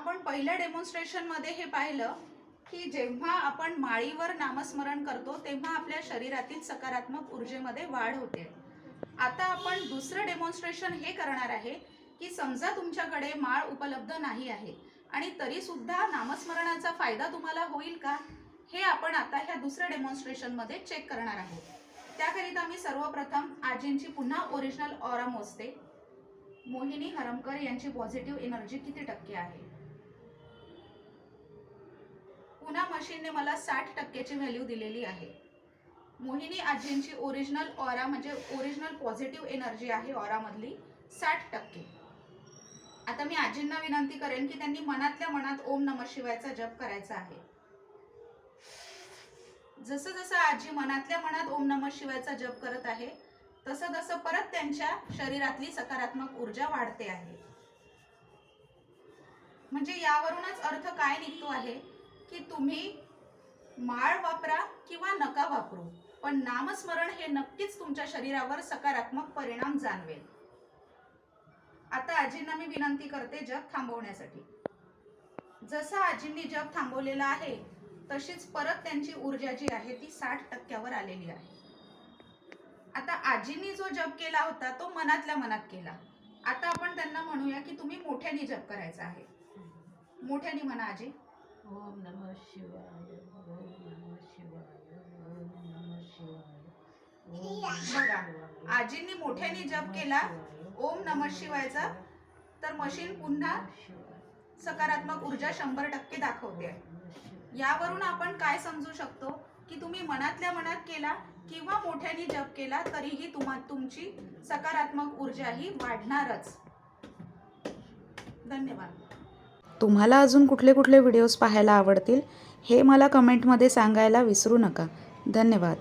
आपण पहिल्या डेमॉन्स्ट्रेशनमध्ये हे पाहिलं की जेव्हा आपण माळीवर नामस्मरण करतो तेव्हा आपल्या शरीरातील सकारात्मक ऊर्जेमध्ये वाढ होते. आता आपण दुसरं डेमॉन्स्ट्रेशन हे करणार आहे की समजा तुमच्याकडे माळ उपलब्ध नाही आहे आणि तरीसुद्धा नामस्मरणाचा फायदा तुम्हाला होईल का? हे आपण आता ह्या दुसऱ्या डेमॉन्स्ट्रेशनमध्ये चेक करणार आहोत. त्याकरिता मी सर्वप्रथम आजींची पुन्हा ओरिजिनल ऑरा मोजते मोहिनी हरमकर यांची पॉझिटिव्ह एनर्जी किती टक्के आहे? पुन्हा मशीनने मला साठ टक्क्याची व्हॅल्यू दिलेली आहे. मोहिनी आजींची ओरिजिनल ऑरा म्हणजे ओरिजिनल पॉझिटिव्ह एनर्जी आहे ऑरामधली साठ टक्के. आता मी आजींना विनंती करेन की त्यांनी मनातल्या मनात ओम नम शिवायचा जप करायचा आहे. जसं जसं आजी मनातल्या मनात ओम नम शिवायचा जप करत आहे तसं तसं परत त्यांच्या शरीरातली सकारात्मक ऊर्जा वाढते आहे. म्हणजे यावरूनच अर्थ काय निघतो आहे? की तुम्ही माळ वापरा किंवा नका वापरू पण नामस्मरण हे नक्कीच तुमच्या शरीरावर सकारात्मक परिणाम जाणवेल. आता आजींना मी विनंती करते जग थांबवण्यासाठी. जसं आजींनी जग थांबवलेला आहे तशीच परत त्यांची ऊर्जा जी आहे ती साठ टक्क्यावर आलेली आहे. आता आजींनी जो जप केला होता तो मनातल्या मनात केला. आता आपण त्यांना म्हणूया की तुम्ही मोठ्याने जप करायचा आहे. मोठ्याने म्हणा आजी. ओम नमः शिवाय ओम नमः शिवाय ओम नमः शिवाय. आजींनी मोठ्याने जप केला. ओम नमः शिवायचा तर मशीन पुन्हा. सकारात्मक ऊर्जा शंभर टक्के दाखवते. यावरून आपण काय समजू शकतो की तुम्ही मनातल्या मनात केला किंवा मोठ्याने जप केला तरीही तुम्हा तुमची सकारात्मक ऊर्जा ही वाढणारच धन्यवाद तुम्हाला अजून कुठले कुठले व्हिडिओज पाहायला आवडतील हे मला कमेंटमध्ये सांगायला विसरू नका. धन्यवाद.